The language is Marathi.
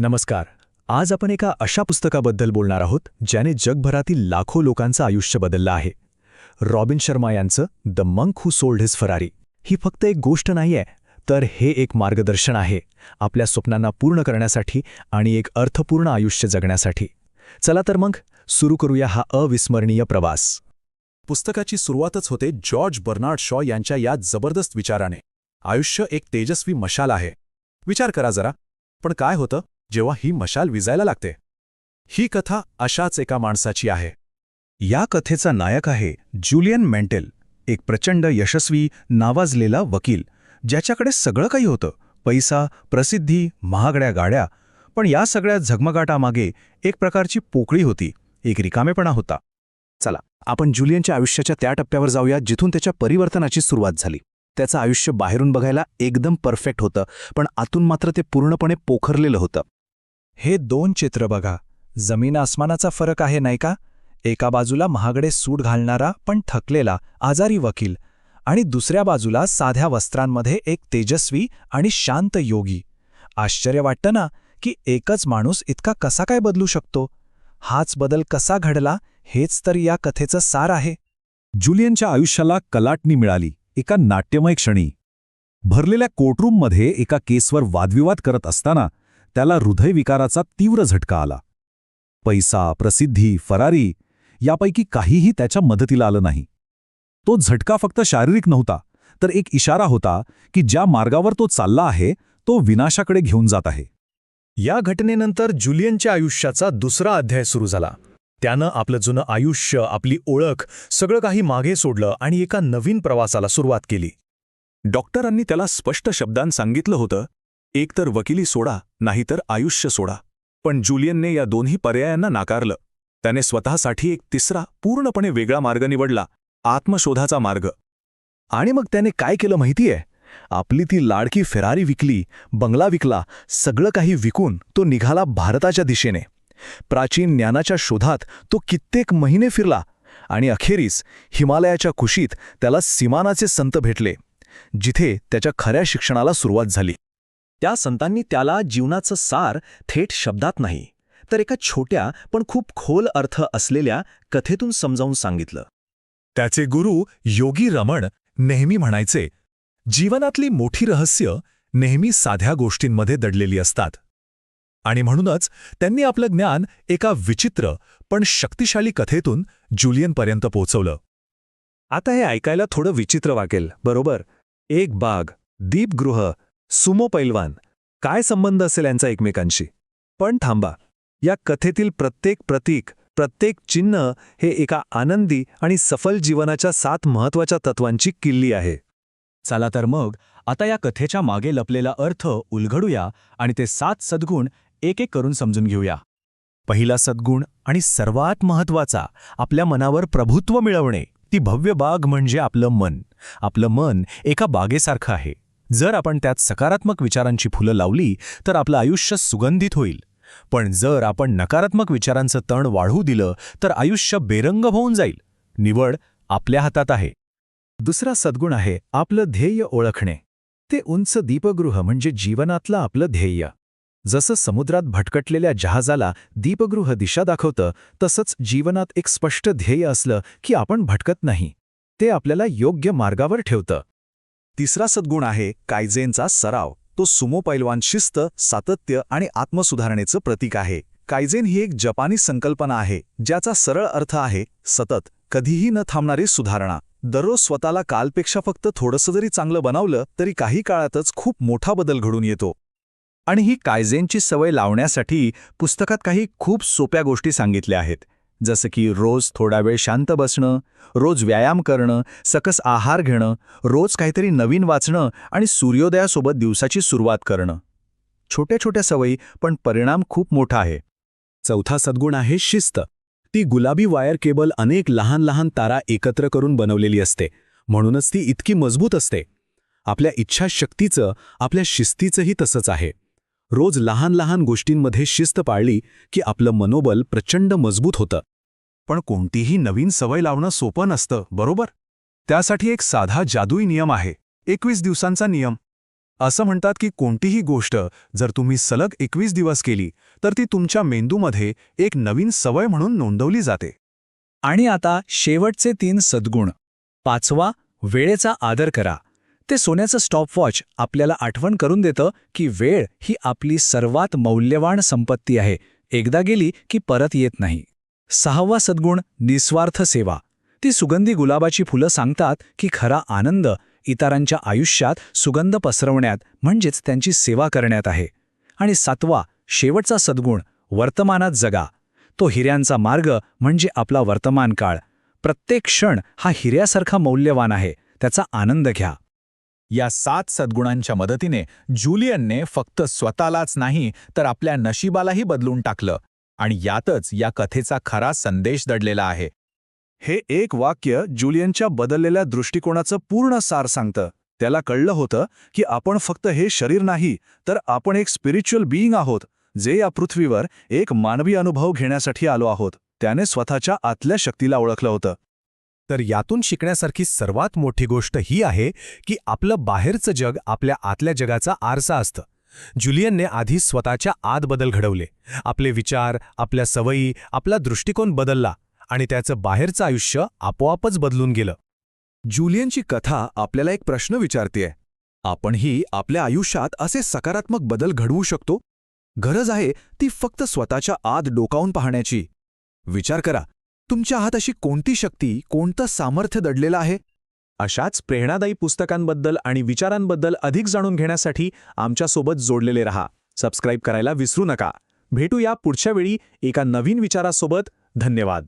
नमस्कार. आज आपण एका अशा पुस्तकाबद्दल बोलणार आहोत ज्याने जगभरातील लाखो लोकांचं आयुष्य बदललं आहे. रॉबिन शर्मा यांचं the monk who sold his Ferrari ही फक्त एक गोष्ट नाहीये तर हे एक मार्गदर्शन आहे आपल्या स्वप्नांना पूर्ण करण्यासाठी आणि एक अर्थपूर्ण आयुष्य जगण्यासाठी. चला तर मग सुरू करूया हा अविस्मरणीय प्रवास. पुस्तकाची सुरुवातच होते जॉर्ज बर्नार्ड शॉ यांच्या या जबरदस्त विचाराने. आयुष्य एक तेजस्वी मशाल आहे. विचार करा जरा पण काय होतं? जेव्हा ही मशाल विजायला लागते. ही कथा अशाच एका माणसाची आहे. या कथेचा नायक आहे ज्युलियन मेंटेल एक प्रचंड यशस्वी नावाजलेला वकील ज्याच्याकडे सगळं काही होतं पैसा प्रसिद्धी महागड्या गाड्या पण या सगळ्या झगमगाटामागे एक प्रकारची पोकळी होती एक रिकामेपणा होता. चला आपण जुलियनच्या आयुष्याच्या त्या टप्प्यावर जाऊया जिथून त्याच्या परिवर्तनाची सुरुवात झाली. त्याचं आयुष्य बाहेरून बघायला एकदम परफेक्ट होतं पण आतून मात्र ते पूर्णपणे पोखरलेलं होतं. हे दोन चित्र बघा. जमीन आसमानाचा फरक आहे नाही का? एका बाजूला महागडे सूट घालणारा पण थकलेला आजारी वकील आणि दुसऱ्या बाजूला साध्या वस्त्रांमध्ये एक तेजस्वी आणि शांत योगी. आश्चर्य वाटतं ना की एकच माणूस इतका कसा काय बदलू शकतो? हाच बदल कसा घडला हेच तर या कथेचं सार आहे. जुलियनच्या आयुष्याला कलाटणी मिळाली एका नाट्यमय क्षणी. भरलेल्या कोर्टरूममध्ये एका केसवर वादविवाद करत असताना त्याला हृदयविकाराचा तीव्र झटका आला. पैसा प्रसिद्धी फरारी यापैकी काहीही त्याच्या मदतीला आलं नाही. तो झटका फक्त शारीरिक नव्हता तर एक इशारा होता की ज्या मार्गावर तो चालला आहे तो विनाशाकडे घेऊन जात आहे. या घटनेनंतर जुलियनच्या आयुष्याचा दुसरा अध्याय सुरू झाला. त्यानं आपलं जुनं आयुष्य आपली ओळख सगळं काही मागे सोडलं आणि एका नवीन प्रवासाला सुरुवात केली. डॉक्टरांनी त्याला स्पष्ट शब्दांत सांगितलं होतं एकतर वकिली सोडा नाहीतर आयुष्य सोडा. पण जुलियनने या दोन्ही पर्यायांना नाकारलं. त्याने स्वतःसाठी एक तिसरा पूर्णपणे वेगळा मार्ग निवडला आत्मशोधाचा मार्ग. आणि मग त्याने काय केलं माहितीये? आपली ती लाडकी फेरारी विकली बंगला विकला सगळं काही विकून तो निघाला भारताच्या दिशेने. प्राचीन ज्ञानाच्या शोधात तो कित्येक महिने फिरला आणि अखेरीस हिमालयाच्या कुशीत त्याला सिमानाचे संत भेटले जिथे त्याच्या खऱ्या शिक्षणाला सुरुवात झाली. त्या संतांनी त्याला जीवनाचं सार थेट शब्दात नाही तर एका छोट्या पण खूप खोल अर्थ असलेल्या कथेतून समजावून सांगितलं. त्याचे गुरु योगी रमण नेहमी म्हणायचे जीवनातली मोठी रहस्य नेहमी साध्या गोष्टींमध्ये दडलेली असतात. आणि म्हणूनच त्यांनी आपलं ज्ञान एका विचित्र पण शक्तिशाली कथेतून जुलियनपर्यंत पोचवलं आता हे ऐकायला थोडं विचित्र वाटेल बरोबर? एक बाग दीपगृह सुमो पैलवान काय संबंध असेल यांचा एकमेकांशी? पण थांबा. या कथेतील प्रत्येक प्रतीक प्रत्येक चिन्ह हे एका आनंदी आणि सफल जीवनाच्या सात महत्त्वाच्या तत्वांची किल्ली आहे. चला तर मग आता या कथेच्या मागे लपलेला अर्थ उलगडूया आणि ते सात सद्गुण एक एक करून समजून घेऊया. पहिला सद्गुण आणि सर्वात महत्त्वाचा आपल्या मनावर प्रभुत्व मिळवणे ती भव्य बाग म्हणजे आपलं मन. आपलं मन एका बागेसारखं आहे. जर आपण त्यात सकारात्मक विचारांची फुलं लावली तर आपलं आयुष्य सुगंधित होईल. पण जर आपण नकारात्मक विचारांचं तण वाढवू दिलं तर आयुष्य बेरंग होऊन जाईल. निवड आपल्या हातात आहे. दुसरा सद्गुण आहे आपलं ध्येय ओळखणे. ते उंच दीपगृह म्हणजे जीवनातलं आपलं ध्येय. जसं समुद्रात भटकटलेल्या जहाजाला दीपगृह दिशा दाखवतं तसंच जीवनात एक स्पष्ट ध्येय असलं की आपण भटकत नाही. ते आपल्याला योग्य मार्गावर ठेवतं. तिसरा सद्गुण आहे कायझेनचा सराव. तो सुमो पैलवान शिस्त सातत्य आणि आत्मसुधारणेचं प्रतीक आहे. कायझेन ही एक जपानी संकल्पना आहे ज्याचा सरळ अर्थ आहे सतत कधीही न थांबणारी सुधारणा. दररोज स्वतःला कालपेक्षा फक्त थोडंसं जरी चांगलं बनवलं तरी काही काळातच खूप मोठा बदल घडून येतो. आणि ही कायझेनची सवय लावण्यासाठी पुस्तकात काही खूप सोप्या गोष्टी सांगितल्या आहेत. जसं की रोज थोडा वेळ शांत बसणं रोज व्यायाम करणं सकस आहार घेणं रोज काहीतरी नवीन वाचणं आणि सूर्योदयासोबत दिवसाची सुरुवात करणं. छोट्या छोट्या सवयी पण परिणाम खूप मोठा आहे. चौथा सद्गुण आहे शिस्त. ती गुलाबी वायर केबल अनेक लहान लहान तारा एकत्र करून बनवलेली असते. म्हणूनच ती इतकी मजबूत असते. आपल्या इच्छाशक्तीचं आपल्या शिस्तीचंही तसंच आहे. रोज लहान लहान गोष्टींमध्ये शिस्त पाळली की आपलं मनोबल प्रचंड मजबूत होतं. पण कोणतीही नवीन सवय लावणं सोपं नसतं बरोबर? त्यासाठी एक साधा जादुई नियम आहे एकवीस दिवसांचा नियम. असं म्हणतात की कोणतीही गोष्ट जर तुम्ही सलग एकवीस दिवस केली तर ती तुमच्या मेंदूमध्ये एक नवीन सवय म्हणून नोंदवली जाते. आणि आता शेवटचे तीन सद्गुण. पाचवा वेळेचा आदर करा. ते सोन्याचं स्टॉपवॉच आपल्याला आठवण करून देतं की वेळ ही आपली सर्वात मौल्यवान संपत्ती आहे. एकदा गेली की परत येत नाही. सहावा सद्गुण निस्वार्थ सेवा. ती सुगंधी गुलाबाची फुलं सांगतात की खरा आनंद इतरांच्या आयुष्यात सुगंध पसरवण्यात म्हणजेच त्यांची सेवा करण्यात आहे. आणि सातवा शेवटचा सद्गुण वर्तमानात जगा. तो हिऱ्यांचा मार्ग म्हणजे आपला वर्तमान काळ. प्रत्येक क्षण हा हिऱ्यासारखा मौल्यवान आहे त्याचा आनंद घ्या. या सात सद्गुणांच्या मदतीने जुलियनने फक्त स्वतःलाच नाही तर आपल्या नशिबालाही बदलून टाकलं. आणि यातच या कथेचा खरा संदेश दडलेला आहे. हे एक वाक्य जुलियनच्या बदललेल्या दृष्टिकोनाचं पूर्ण सार सांगतं. त्याला कळलं होतं की आपण फक्त हे शरीर नाही तर आपण एक स्पिरिच्युअल बीइंग आहोत जे या पृथ्वीवर एक मानवी अनुभव घेण्यासाठी आलो आहोत. त्याने स्वतःच्या आतल्या शक्तीला ओळखलं होतं. तर यातून शिकण्यासारखी सर्वात मोठी गोष्ट ही आहे की आपलं बाहेरचं जग आपल्या आतल्या जगाचा आरसा असतं. जुलियनने आधी स्वतःच्या आत बदल घडवले. आपले विचार आपल्या सवयी आपला दृष्टिकोन बदलला आणि त्याचं बाहेरचं आयुष्य आपोआपच बदलून गेलं. जुलियनची कथा आपल्याला एक प्रश्न विचारतेय. आपणही आपल्या आयुष्यात असे सकारात्मक बदल घडवू शकतो? गरज आहे ती फक्त स्वतःच्या आत डोकावून पाहण्याची. विचार करा तुमच्या हात अशी कोणती शक्ती कोणतं सामर्थ्य दडलेलं आहे? अशाच प्रेरणादायी पुस्तकांबद्दल आणि विचारांबद्दल अधिक जाणून घेण्यासाठी आमच्यासोबत जोडलेले रहा. सबस्क्राईब करायला विसरू नका. भेटूया पुढच्या वेळी एका नवीन विचारासोबत. धन्यवाद.